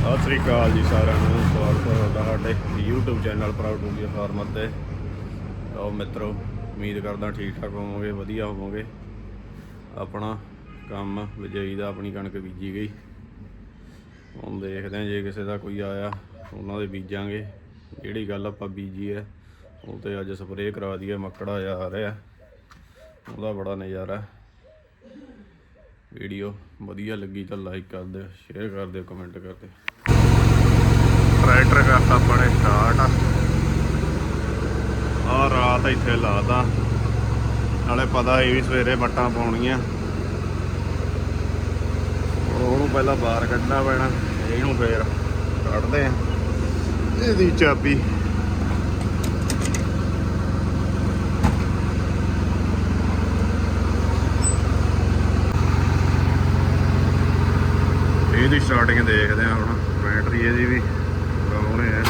ਸਤਿ ਸ੍ਰੀ ਅਕਾਲ ਜੀ ਸਾਰਿਆਂ ਨੂੰ, ਸਵਾਗਤ ਹੈ ਤੁਹਾਡਾ ਸਾਡੇ YouTube channel proud to be farmer ਤੇ। ਲਓ ਮਿੱਤਰੋ, ਉਮੀਦ ਕਰਦਾ ਠੀਕ ਠਾਕ ਹੋਵੋਗੇ, ਵਧੀਆ ਹੋਵੋਗੇ। ਆਪਣਾ ਕੰਮ ਵਿਜਈ ਦਾ, ਆਪਣੀ ਕਣਕ ਬੀਜੀ ਗਈ। ਹੁਣ ਦੇਖਦੇ ਹਾਂ ਜੇ ਕਿਸੇ ਦਾ ਕੋਈ ਆਇਆ, ਉਹਨਾਂ ਦੇ ਬੀਜਾਂਗੇ। ਜਿਹੜੀ ਗੱਲ ਆਪਾਂ ਬੀਜੀ ਹੈ, ਉਹ ਤੇ ਅੱਜ ਸਪਰੇਅ ਕਰਾ ਦਈਏ, ਮੱਕੜਾ ਜਿਹਾ ਆ ਰਿਹਾ। ਉਹਦਾ ਬੜਾ ਨਜ਼ਾਰਾ। ਵੀਡੀਓ ਵਧੀਆ ਲੱਗੀ ਤਾਂ ਲਾਈਕ ਕਰ ਦਿਓ ਸ਼ੇਅਰ ਕਰ ਦਿਓ ਕਮੈਂਟ ਕਰ ਦਿਓ। ਟਰੈਕਟਰ ਕਰਤਾ ਬੜੇ ਸਟਾਰਟ ਆ। ਰਾਤ ਇੱਥੇ ਲਾਤਾ ਨਾਲੇ ਪਤਾ ਹੀ ਵੀ ਸਵੇਰੇ ਵੱਟਾਂ ਪਾਉਣੀਆਂ। ਉਹਨੂੰ ਪਹਿਲਾਂ ਬਾਹਰ ਕੱਢਣਾ ਪੈਣਾ, ਇਹਨੂੰ ਫੇਰ ਕੱਢਦੇ ਆ। ਇਹਦੀ ਚਾਬੀ। ਇਹਦੀ ਸਟਾਰਟਿੰਗ ਦੇਖਦੇ ਆ ਹੁਣ ਬੈਟਰੀ ਇਹਦੀ ਵੀ। ਡਾਊਨ ਹੈ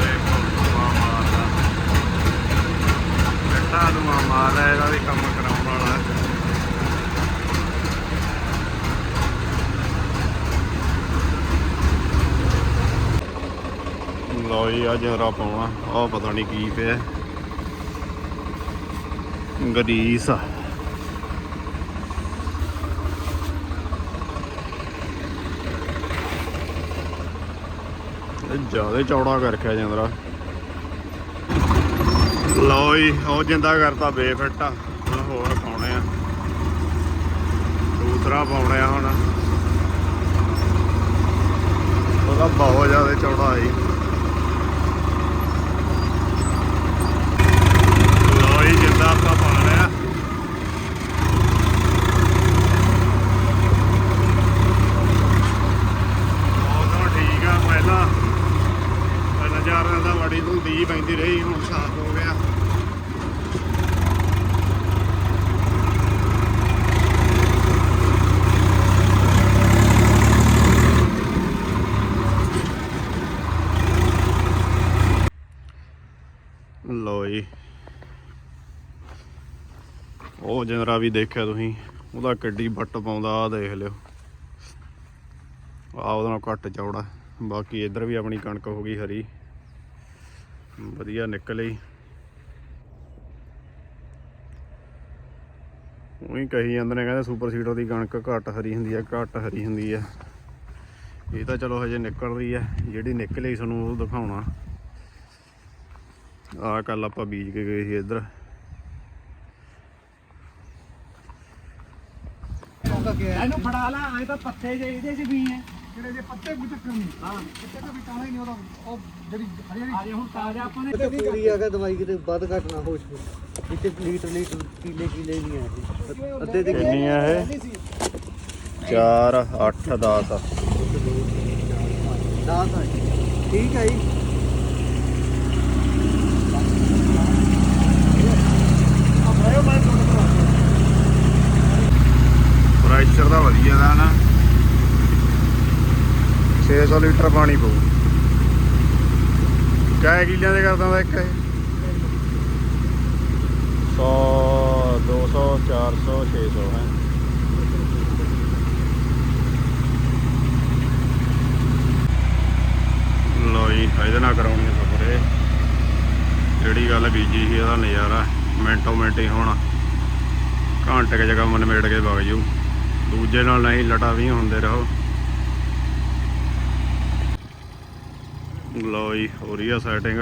ਦੇਖੋ ਧੂੰਆਂ ਇਹਦਾ ਵੀ ਕੰਮ ਕਰਾਉਣ ਵਾਲਾ ਹੈ ਲਓ ਜੀ ਆ ਜਰਾ ਪਾਉਣਾ। ਉਹ ਪਤਾ ਨਹੀਂ ਕੀ ਪਿਆ। ਗਰੀਸ ਆ। ਜ਼ਿਆਦਾ ਚੌੜਾ ਕਰ ਰੱਖਿਆ ਜਾਂਦਰਾ। ਲਓ ਜੀ, ਉਹ ਜਿੰਦਾ ਕਰਤਾ ਬੇਫਿੱਟ ਆ। ਹੁਣ ਹੋਰ ਪਾਉਣੇ ਆ। ਦੂਸਰਾ ਪਾਉਣੇ ਆ ਹੁਣ। ਉਹਦਾ ਬਹੁਤ ਜ਼ਿਆਦਾ ਚੌੜਾ ਹੈ ਲਓ ਜੀ ਜਿੰਦਾ ਆਪਾਂ ਪਾ ਲਿਆ ਮੌਸਮ ਠੀਕ ਆ ਪਹਿਲਾਂ ਨਜ਼ਾਰਾ ਦਾ ਬੜੀ ਧੁੰਦੀ ਪੈਂਦੀ ਰਹੀ ਹੁਣ ਸਾਫ਼ ਹੋ ਗਿਆ ਲਓ ਜੀ ਉਹ ਜਨਰਾ ਵੀ ਦੇਖਿਆ ਤੁਸੀਂ, ਉਹਦਾ ਕਿੱਡੀ ਵੱਟ ਪਾਉਂਦਾ ਆ ਦੇਖ ਲਿਓ। ਆ ਉਹਦੇ ਨਾਲ ਘੱਟ ਚੌੜਾ। ਬਾਕੀ ਇੱਧਰ ਵੀ ਆਪਣੀ ਕਣਕ ਹੋ ਗਈ ਹਰੀ। ਵਧੀਆ ਨਿਕਲੀ। ਉਹੀ ਕਹੀ ਜਾਂਦੇ ਨੇ, ਕਹਿੰਦੇ ਸੁਪਰ ਸੀਡਰ ਦੀ ਕਣਕ ਘੱਟ ਹਰੀ ਹੁੰਦੀ ਹੈ, ਘੱਟ ਹਰੀ ਹੁੰਦੀ ਹੈ। ਇਹ ਤਾਂ ਚਲੋ ਹਜੇ ਨਿਕਲ ਰਹੀ ਹੈ, ਜਿਹੜੀ ਨਿਕਲੀ ਤੁਹਾਨੂੰ ਉਹ ਦਿਖਾਉਣਾ। ਆ ਕੱਲ ਆਪਾਂ ਬੀਜ ਕੇ ਗਏ ਸੀ ਇੱਧਰ। ਇਹਨੂੰ ਫੜਾ ਲਾ ਐ ਤਾਂ ਪੱਤੇ ਜੇ ਇਹਦੇ ਚ ਵੀ ਹੈ ਜਿਹੜੇ ਜੇ ਪੱਤੇ ਕੋਈ ਚੱਕਰ ਨਹੀਂ। ਹਾਂ ਪੱਤੇ ਤਾਂ ਵੀ ਕਾਣਾ ਹੀ ਨਹੀਂ ਉਹਦਾ ਉਹ ਜਿਹੜੀ ਹਰੀ ਹਰੀ ਹੁਣ ਤਾਜ਼ਾ ਆਪਾਂ ਨੇ ਕਿਤੇ ਪੂਰੀ ਅਗਰ ਦਵਾਈ ਕਿਤੇ ਵੱਧ ਘੱਟ ਨਾ ਹੋ ਜਾਵੇ ਇੱਥੇ ਲੀਟਰ ਲੀਟਰ ਕਿਲੇ ਕਿਲੇ ਨਹੀਂ ਆ ਅੱਧੇ ਦੇ ਕਿੰਨੀ ਆ ਇਹ? 4 8 10 ਦਾਸ। ਆ ਜੀ। ਠੀਕ ਹੈ ਜੀ। ਦਾ ਵਧੀਆ ਦਾ ਨਾ 600 ਲੀਟਰ ਪਾਣੀ ਪਊ। ਕਾਇ ਕਿਲਿਆਂ ਦੇ ਕਰਦਾ ਦਾ ਇੱਕ ਇਹ? 100 200 400 600 ਹੈ। ਲੋ ਜੀ ਇਹਦੇ ਨਾਲ ਕਰਾਉਣੀ ਸਪਰੇ ਜਿਹੜੀ ਗੱਲ ਬੀਜੀ ਸੀ ਇਹਦਾ ਨਜ਼ਾਰਾ ਮਿੰਟੋ ਮਿੰਟ ਹੀ ਹੋਣਾ। ਘੰਟੇ ਕੇ ਜਗ੍ਹਾ ਮਨ ਮੇੜ ਕੇ ਵਗ ਜੂ ਦੂਜੇ ਨਾਲ ਨਹੀਂ ਲਟਾ ਵੀ ਹੁੰਦੇ ਰਹੋ। ਲਓ ਜੀ, ਹੋ ਰਹੀ ਆ ਸੈਟਿੰਗ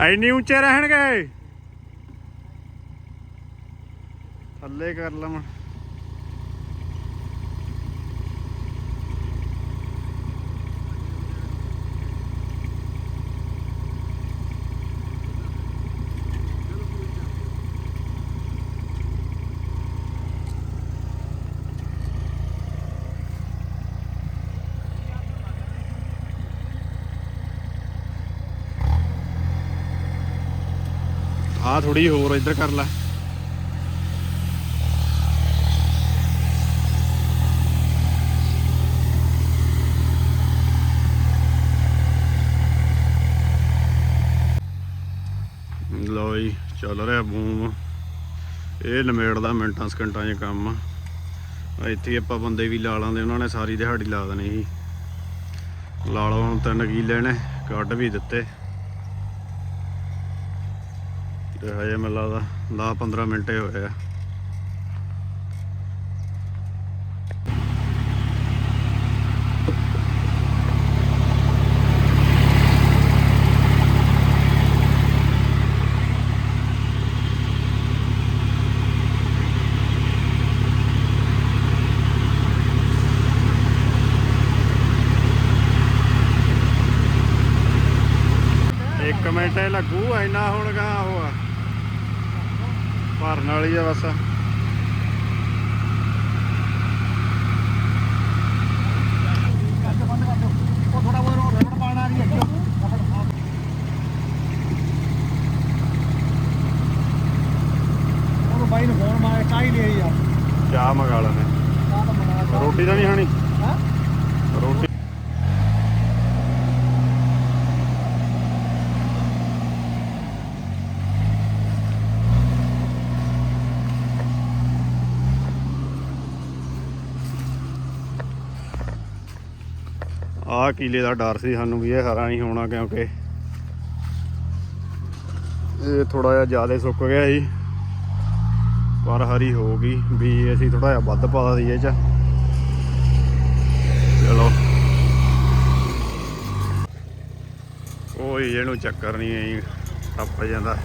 ਐਨੀ ਉੱਚੇ ਰਹਿਣਗੇ। ਥੱਲੇ ਕਰ ਲਵਾਂ ਆ ਥੋੜੀ ਹੋਰ ਇੱਧਰ ਕਰ ਲੈ। ਲੋ ਜੀ, ਚੱਲ ਰਿਹਾ ਬੂਮ ਇਹ ਲਮੇੜਦਾ ਮਿੰਟਾਂ, ਸਕਿੰਟਾਂ 'ਚ ਕੰਮ। ਆ ਇੱਥੇ ਆਪਾਂ ਬੰਦੇ ਵੀ ਲਾ ਲਾਂਦੇ ਉਹਨਾਂ ਨੇ ਸਾਰੀ ਦਿਹਾੜੀ ਲਾ ਦੇਣੀ ਸੀ। ਲਾ ਲਓ ਹੁਣ ਤਿੰਨ ਕੀ ਲੈਣੇ ਕੱਢ ਵੀ ਦਿੱਤੇ। ਤੇ ਹਜੇ ਮੈਨੂੰ ਲੱਗਦਾ 10 15 ਮਿੰਟ ਹੀ ਹੋਏ ਆ। ਇੱਕ ਮਿੰਟ ਹੀ ਲੱਗੂ, ਇੰਨਾ ਹੁਣ ਗਾ ਭਰਨ ਵਾਲੀ ਆ ਬਸ। ਆ ਬਾਈ ਨੂੰ ਫੋਨ ਮਾਰ ਕਾਈ ਲਈ ਯਾਰ ਚਾਹ ਮੰਗਾ ਲੈਣੇ। ਰੋਟੀ ਤਾਂ ਨਹੀਂ ਖਾਣੀ ਹੈਂ? ਰੋਟੀ ਆਹ ਕੀਲੇ ਦਾ ਡਰ ਸੀ ਸਾਨੂੰ ਵੀ ਇਹ ਹਰਾ ਨਹੀਂ ਹੋਣਾ ਕਿਉਂਕਿ ਇਹ ਥੋੜਾ ਜਿਹਾ ਜ਼ਿਆਦਾ ਸੁੱਕ ਗਿਆ ਜੀ ਪਰ ਹਰੀ ਹੋ ਗਈ ਵੀ ਅਸੀਂ ਥੋੜਾ ਜਿਹਾ ਵੱਧ ਪਾ ਦਈਏ ਚ। ਚਲੋ। ਕੋਈ ਇਹਨੂੰ ਚੱਕਰ ਨਹੀਂ, ਐ ਟੱਪ ਜਾਂਦਾ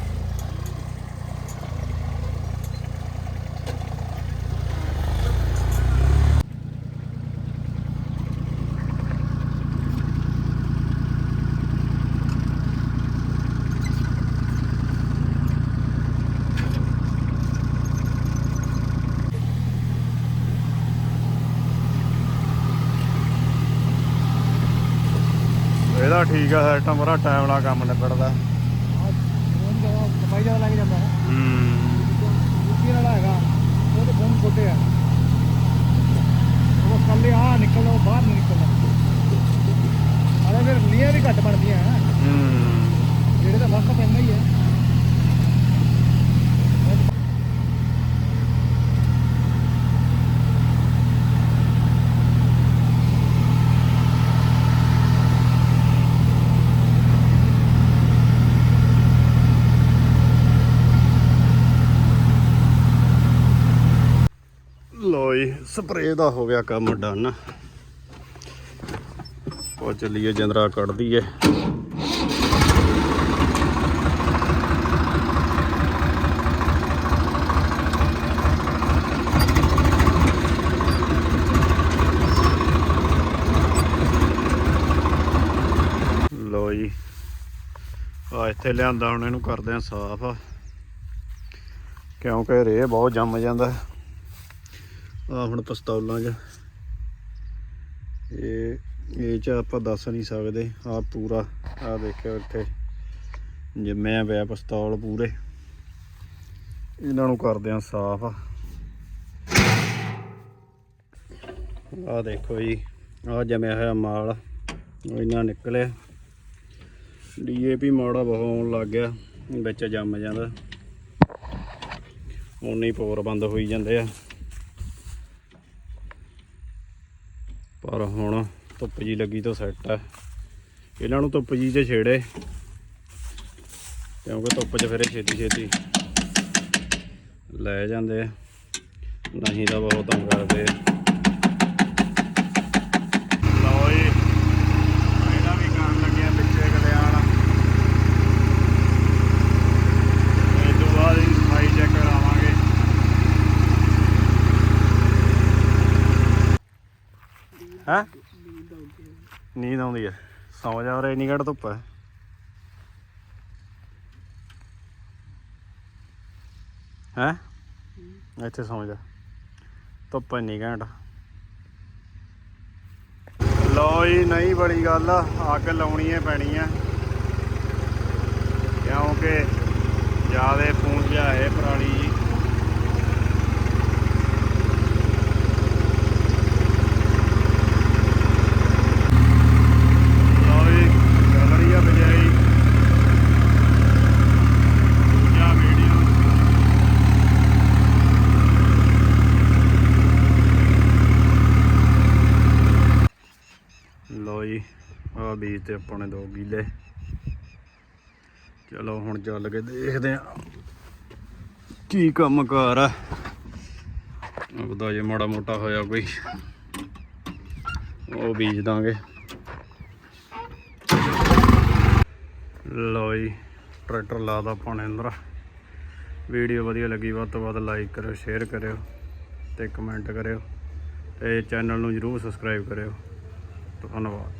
ਇਹਦਾ ਠੀਕ ਆ ਸਿਸਟਮ ਬੜਾ ਟਾਈਮ ਨਾਲ ਕੰਮ ਨਿਬੜਦਾ। ਆਹ ਫੋਨ ਜ਼ਿਆਦਾ ਸਫ਼ਾਈ ਜ਼ਿਆਦਾ ਲੱਗ ਜਾਂਦਾ ਹੈ ਹੂੰ। ਦੂਜੀ ਵਾਲਾ ਹੈਗਾ ਉਹ ਤੇ ਫੋਨ ਛੋਟੇ ਆ ਉਹ ਕੱਲੇ ਆ ਨਿਕਲਦਾ ਉਹ ਬਾਹਰ ਨਹੀਂ ਨਿਕਲਦਾ ਆਲੇ ਫਿਰ ਨੀਆਂ ਵੀ ਘੱਟ ਬਣਦੀਆਂ ਹੈ ਹੂੰ ਜਿਹੜੇ ਦਾ ਫ਼ਰਕ ਪੈਂਦਾ ਹੀ ਹੈ ਸਪਰੇ ਦਾ ਹੋ ਗਿਆ ਕੰਮ ਡਨ। ਉਹ ਚੱਲੀਏ ਜੰਦਰਾ ਕੱਢ ਦਈਏ। ਲੋ ਜੀ, ਆ ਇੱਥੇ ਲਿਆਂਦਾ ਹੁਣ ਇਹਨੂੰ ਕਰਦੇ ਆ ਸਾਫ਼। ਕਿਉਂਕਿ ਰੇਹ ਬਹੁਤ ਜੰਮ ਜਾਂਦਾ। ਆ ਹੁਣ ਪਸਤੌਲਾਂ 'ਚ। ਇਹ ਇਹ 'ਚ ਆਪਾਂ ਦੱਸ ਨਹੀਂ ਸਕਦੇ। ਆ ਪੂਰਾ, ਆ ਦੇਖਿਓ ਇੱਥੇ। ਜੰਮਿਆ ਪਿਆ ਪਸਤੌਲ ਪੂਰੇ। ਇਹਨਾਂ ਨੂੰ ਕਰਦੇ ਆ ਸਾਫ਼। ਆ ਦੇਖੋ ਜੀ, ਆ ਜਮਿਆ ਹੋਇਆ ਮਾਲ। ਇਹਨਾਂ ਨਿਕਲਿਆ। ਡੀਏਪੀ ਮਾੜਾ ਬਹੁਤ ਆਉਣ ਲੱਗ ਗਿਆ, ਵਿੱਚ ਜੰਮ ਜਾਂਦਾ। ਉਨੀ ਪੋਰ ਬੰਦ ਹੋਈ ਜਾਂਦੇ ਆ। ਪਰ ਹੁਣ ਧੁੱਪ ਜੀ ਲੱਗੀ ਤਾਂ ਸੈੱਟ ਆ। ਇਹਨਾਂ ਨੂੰ ਧੁੱਪ ਜੀ 'ਚ ਛੇੜੇ। ਕਿਉਂਕਿ ਧੁੱਪ 'ਚ ਫਿਰ ਛੇਤੀ ਛੇਤੀ ਲੈ ਜਾਂਦੇ ਆ। ਨਹੀਂ ਤਾਂ ਬਹੁਤ ਤੰਗ ਕਰਦੇ ਆ ਲਓ ਜੀ ਇਹਦਾ ਵੀ ਕਰਨ ਲੱਗਿਆ ਪਿੱਛੇ ਕਲਿਆਣ ਇਹ ਤੋਂ ਬਾਅਦ ਹੀ ਸਫ਼ਾਈ ਚੈੱਕ ਕਰਾਵਾਂਗੇ ਹਾਂ? ਨੀਂਦ ਆਉਂਦੀ ਹੈ। ਸੌ ਜਾ ਰਿਹਾ ਇੰਨੀ ਘੱਟ ਧੁੱਪ ਹੈ। ਹੈ? ਇੱਥੇ ਸੌ ਜਾ। ਧੁੱਪ ਇੰਨੀ ਘੰਟ। ਲੋ ਜੀ, ਨਹੀਂ ਬੜੀ ਗੱਲ ਅੱਗ ਲਾਉਣੀ ਹੈ ਪੈਣੀ ਹੈ। ਕਿਉਂਕਿ ਜਿਆਦੇ ਪੂੰਝ ਜਾ ਹੈ ਪਰਾਲੀ ਜੀ ਲਓ ਜੀ ਚੱਲ ਰਹੀ ਆ ਬਿਜਾਈ ਦੂਜਾ ਵੀਡੀਓ ਆ ਬੀਜ ਆਪਾਂ ਨੇ ਦੋ ਗੀਲੇ। ਚਲੋ ਹੁਣ ਚੱਲ ਕੇ ਦੇਖਦੇ ਆ ਕੀ ਕੰਮ ਕਾਰ ਆ। ਉਹਦਾ ਜੇ ਮਾੜਾ ਮੋਟਾ ਹੋਇਆ ਕੋਈ, ਉਹ ਬੀਜ ਦਾਂਗੇ। ਲਓ ਜੀ, ਟਰੈਕਟਰ ਲਾਦਾ ਪਾਣੇ ਅੰਦਰ। ਵੀਡੀਓ ਵਧੀਆ ਲੱਗੀ, ਵੱਧ ਤੋਂ ਵੱਧ ਲਾਈਕ ਕਰਿਓ ਸ਼ੇਅਰ ਕਰਿਓ ਤੇ ਕਮੈਂਟ ਕਰਿਓ ਤੇ ਚੈਨਲ ਨੂੰ ਜਰੂਰ ਸਬਸਕ੍ਰਾਈਬ ਕਰਿਓ। ਧੰਨਵਾਦ।